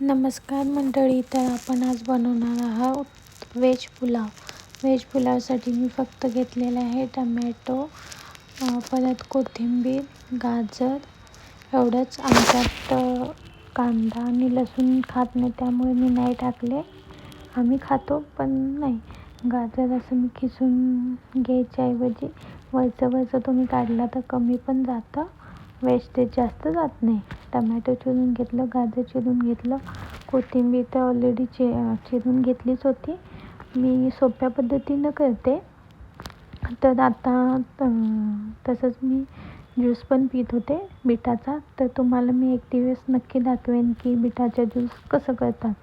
नमस्कार मंडळी तर आपण आज बनवणार आहोत व्हेज पुलाव. व्हेज पुलावसाठी मी फक्त घेतलेलं आहे टमॅटो परत कोथिंबीर गाजर एवढंच. आमच्यात कांदा आणि लसूण खात नाही त्यामुळे मी नाही टाकले. आम्ही खातो पण नाही. गाजर असं मी खिसून घ्यायच्याऐवजी वरचं वरचं तुम्ही काढला तर कमी पण जातं. वेस्टेज जास्त जात नाही. टमॅटो चिरून घेतलं गाजर चिरून घेतलं कोथिंबीर तर ऑलरेडी चे चिरून घेतलीच होती. मी सोप्या पद्धतीनं करते. तर आता तसंच मी ज्यूस पण पित होते बिटाचा. तर तुम्हाला मी एक दिवस नक्की दाखवेन की बिटाचा ज्यूस कसं करतात.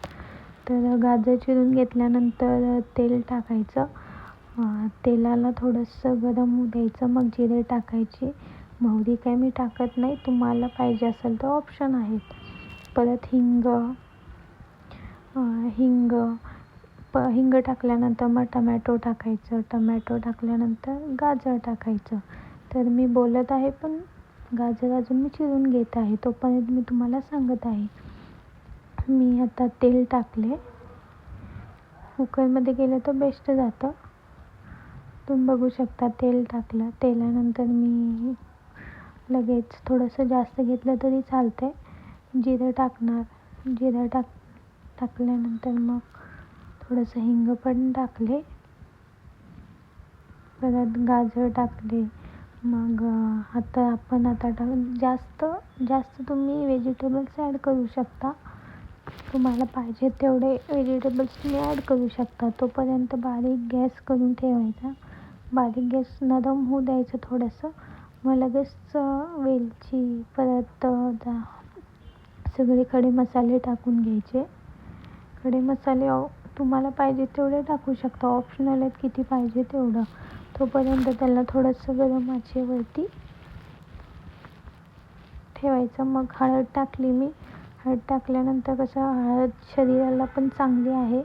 तर गाजर चिरून घेतल्यानंतर तेल टाकायचं. तेलाला थोडंसं गरम होऊ द्यायचं मग जिरे टाकायची. मोहरी काय मी टाकत नाही तुम्हाला पाहिजे असेल तर ऑप्शन आहेत. परत हिंग हिंग प हिंग टाकल्यानंतर मग टमॅटो टाकायचं टमॅटो टाकल्यानंतर गाजर टाकायचं. तर मी बोलत आहे पण गाजर अजून मी चिरून घेत आहे तोपर्यंत मी तुम्हाला सांगत आहे. मी आता तेल टाकले. कुकरमध्ये गेलं तर बेस्ट जातं. तुम्ही बघू शकता तेल टाकलं तेलानंतर मी लगेच थोडंसं जास्त घेतलं तरी चालतं आहे जिरं टाकणार जिरं टाक टाकल्यानंतर मग थोडंसं हिंग पण टाकले. परत गाजर टाकले. मग आता आपण आता टाक जास्त जास्त तुम्ही व्हेजिटेबल्स ॲड करू शकता. तुम्हाला पाहिजे तेवढे व्हेजिटेबल्स तुम्ही ॲड करू शकता. तोपर्यंत बारीक गॅस करून ठेवायचा. बारीक गॅस नरम होऊ द्यायचं थोडंसं. मग लगेच वेलची परत सगळे खडे मसाले टाकून घ्यायचे. खडे मसाले तुम्हाला पाहिजे तेवढे टाकू शकता. ऑप्शनल आहेत किती पाहिजे तेवढं. तोपर्यंत त्याला थोडंसं गरम आचेवरती ठेवायचं. मग हळद टाकली मी. हळद टाकल्यानंतर कसं हळद शरीराला पण चांगली आहे.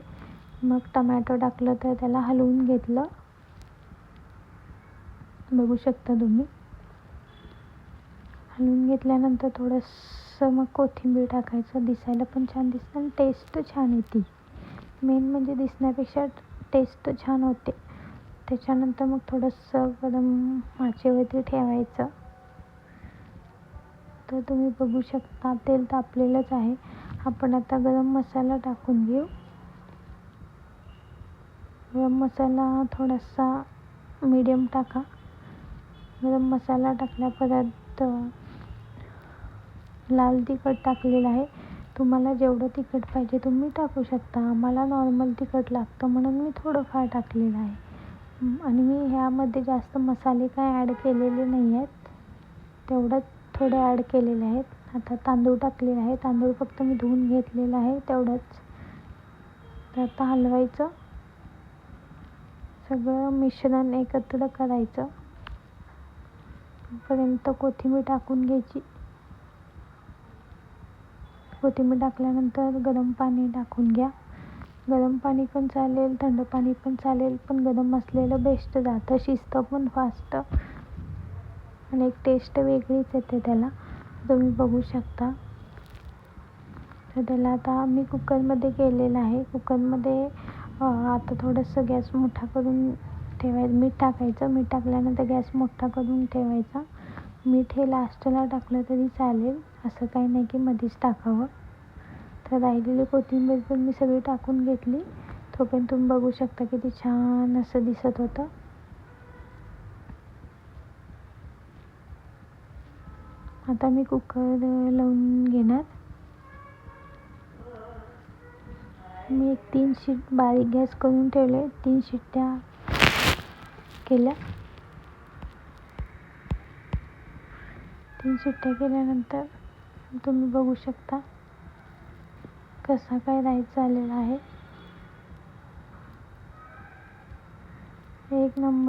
मग टमॅटो टाकलं तर त्याला हलवून घेतलं. बघू शकता तुम्ही. घालून घेतल्यानंतर थोडंसं मग कोथिंबीर टाकायचं दिसायला पण छान दिसतं आणि टेस्ट छान येते. मेन म्हणजे दिसण्यापेक्षा टेस्ट छान होते. त्याच्यानंतर मग थोडंसं गरम माचेवरती ठेवायचं. तर तुम्ही बघू शकता तेल तापलेलंच आहे. आपण आता गरम मसाला टाकून घेऊ. गरम मसाला थोडासा मीडियम टाका. गरम मसाला टाकल्या परत लाल तिखट टाकलेलं आहे. तुम्हाला जेवढं तिखट पाहिजे तुम्ही टाकू शकता. आम्हाला नॉर्मल तिखट लागतं म्हणून मी थोडंफार टाकलेलं आहे. आणि मी ह्यामध्ये जास्त मसाले काय ॲड केलेले नाही आहेत. तेवढंच थोडे ॲड केलेले आहेत. आता तांदूळ टाकलेले आहे. तांदूळ फक्त मी धुवून घेतलेलं आहे. तेवढंच. तर आता हलवायचं. सगळं मिश्रण एकत्र करायचं. पर्यंत कोथिंबीर टाकून घ्यायची. कोथिंबीर टाकल्यानंतर गरम पाणी टाकून घ्या. गरम पाणी पण चालेल थंड पाणी पण चालेल पण गरम असलेलं बेस्ट जातं. शिजतं पण फास्ट आणि एक टेस्ट वेगळीच येते त्याला. तुम्ही बघू शकता. तर त्याला आता मी कुकरमध्ये केलेलं आहे. कुकरमध्ये आता थोडंसं गॅस मोठा करून ठेवायचं. मीठ टाकायचं. मीठ टाकल्यानंतर गॅस मोठा करून ठेवायचा. मीठ हे लास्टला टाकलं तरी चालेल. असं काही नाही की मध्येच टाकावं. तर राहिलेली कोथिंबीर पण मी सगळी टाकून घेतली. तोपर्यंत तुम्ही बघू शकता किती छान असं दिसत होतं. आता मी कुकर लावून घेणार. मी एक तीन शीट बारीक गॅस करून ठेवले. तीन शिट्ट्या केल्या. तीन शिट्ट्या केल्यानंतर तुम्ही बघू शकता कसा काय राईस झालेला आहे. एक नंबर